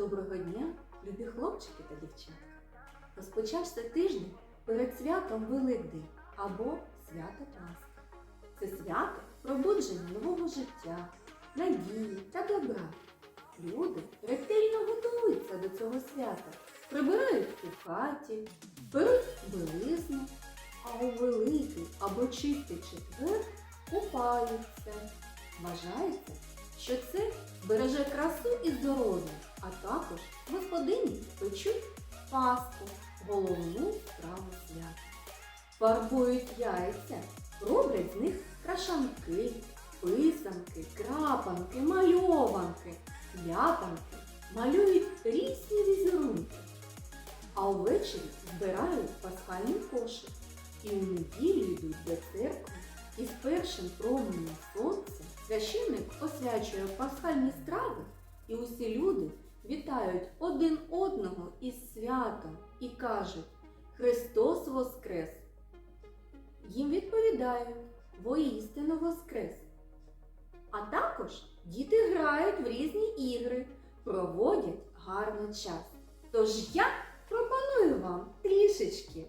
Доброго дня, любі хлопчики та дівчатка. Розпочався тиждень перед святом Великдень або свято Пасха. Це свято пробудження нового життя, надії та добра. Люди ретельно готуються до цього свята, прибирають у хаті, беруть білизну, а у великий або чистий четвер купаються. Вважається, що це береже красу і здоров'я, а також господині печуть паску, головну страву свята. Фарбують яйця, роблять з них крашанки, писанки, крапанки, мальованки, ляпанки, малюють різні візерунки. А увечері збирають пасхальний кошик і у неділю йдуть до церкви. І з першим променем сонця священник освячує пасхальні страви, і усі люди вітають один одного із святом і кажуть Христос Воскрес! Їм відповідають воістину Воскрес! А також діти грають в різні ігри, проводять гарний час. Тож я пропоную вам трішечки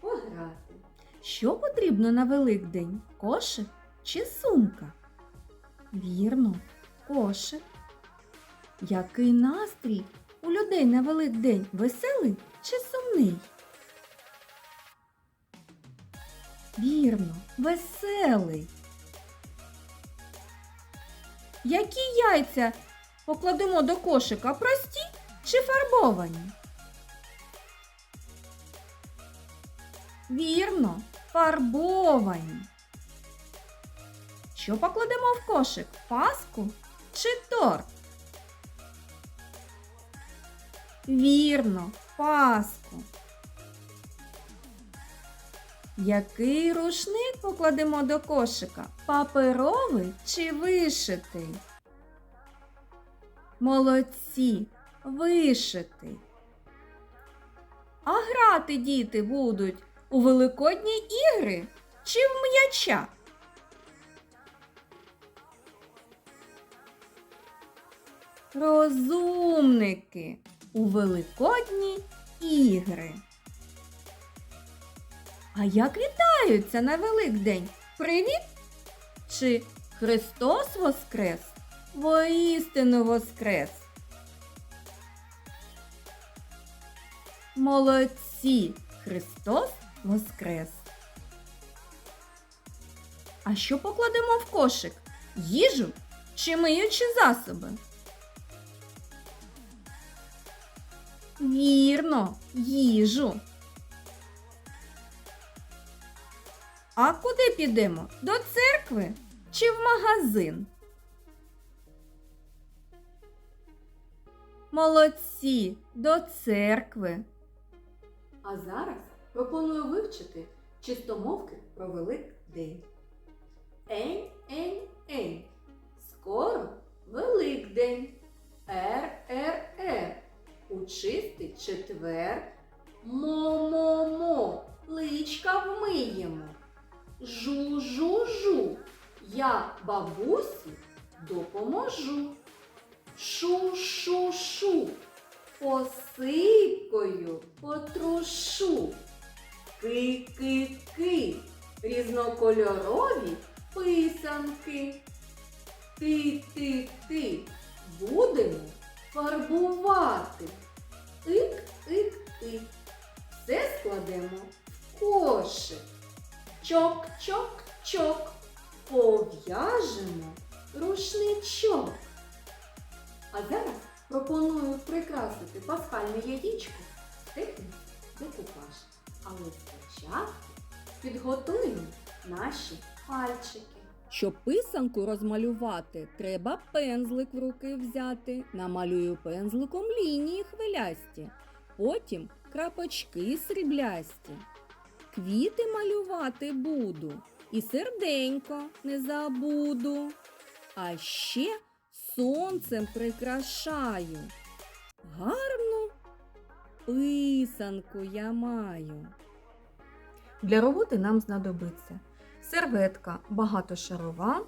пограти. Що потрібно на Великдень? Кошик чи сумка? Вірно, кошик. Який настрій у людей на Великдень? Веселий чи сумний? Вірно, веселий. Які яйця покладемо до кошика? Прості чи фарбовані? Вірно, фарбовані. Що покладемо в кошик? Паску чи торт? Вірно, паску. Який рушник покладемо до кошика? Паперовий чи вишитий? Молодці, вишитий. А грати діти будуть у великодні ігри чи в м'яча? Розумники у великодні ігри. А як вітаються на Великдень? Привіт! Чи Христос Воскрес? Воістину Воскрес! Молодці! Христос Воскрес! А що покладемо в кошик? Їжу чи миючі засоби? Вірно, їжу. А куди підемо? До церкви чи в магазин? Молодці, до церкви. А зараз пропоную вивчити чистомовки про Великдень. Ень, ень, ень. Скоро Великдень. Ер, ер, ер. У чистий четвер. Мо-мо-мо. Личка вмиємо. Жу-жу-жу. Я бабусі допоможу. Шу-шу-шу. Посипкою потрушу. Ки-ки-ки. Різнокольорові писанки. Ти-ти-ти. Будемо фарбувати. Ик-ик-ик. Все складемо в кошик. Чок-чок-чок. Пов'яжемо рушничок. А зараз пропоную прикрасити пасхальне яєчко техніку декупаж. Але спочатку підготуємо наші пальчики. Щоб писанку розмалювати, треба пензлик в руки взяти. Намалюю пензликом лінії хвилясті, потім крапочки сріблясті. Квіти малювати буду і серденько не забуду. А ще сонцем прикрашаю. Гарну писанку я маю. Для роботи нам знадобиться серветка багатошарова,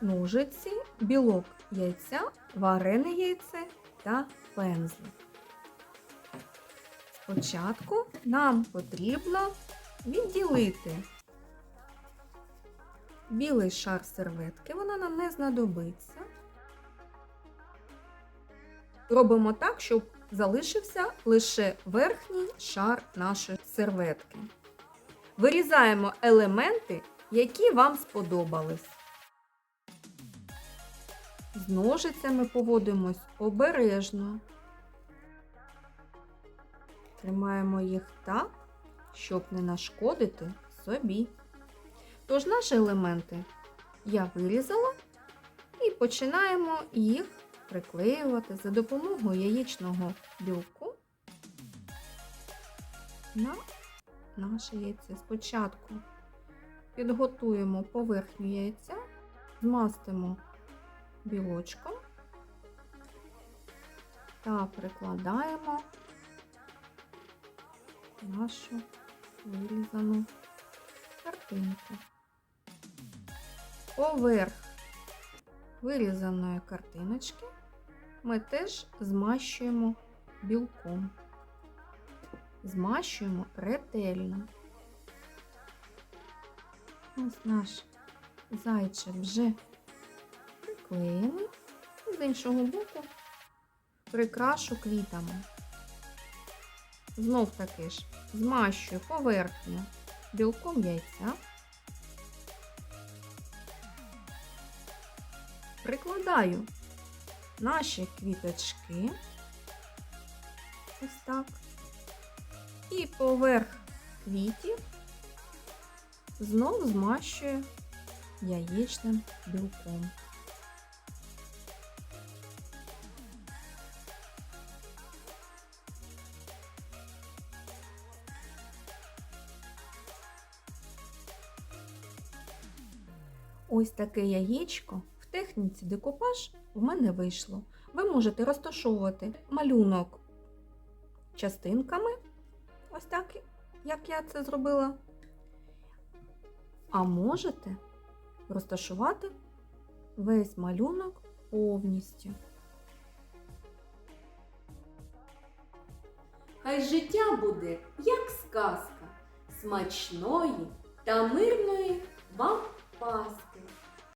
ножиці, білок яйця, варене яйце та пензлик. Спочатку нам потрібно відділити білий шар серветки, вона нам не знадобиться. Робимо так, щоб залишився лише верхній шар нашої серветки. Вирізаємо елементи, які вам сподобались. З ножицями поводимось обережно. Тримаємо їх так, щоб не нашкодити собі. Тож наші елементи я вирізала і починаємо їх приклеювати за допомогою яєчного білку на наше яйце. Спочатку підготуємо поверхню яйця, змастимо білочком та прикладаємо нашу вирізану картинку. Поверх вирізаної картиночки ми теж змащуємо білком. Змащуємо ретельно. Ось наш зайчик вже приклеєний. І з іншого боку прикрашу квітами. Знов таки ж змащую поверхню білком яйця. Прикладаю наші квіточки. Ось так. І поверх квітів знов змащую яєчним білком. Ось таке яєчко в техніці декупаж в мене вийшло. Ви можете розташовувати малюнок частинками, ось так, як я це зробила. А можете розташувати весь малюнок повністю. Хай життя буде, як сказка, смачної та мирної вам Пасхи.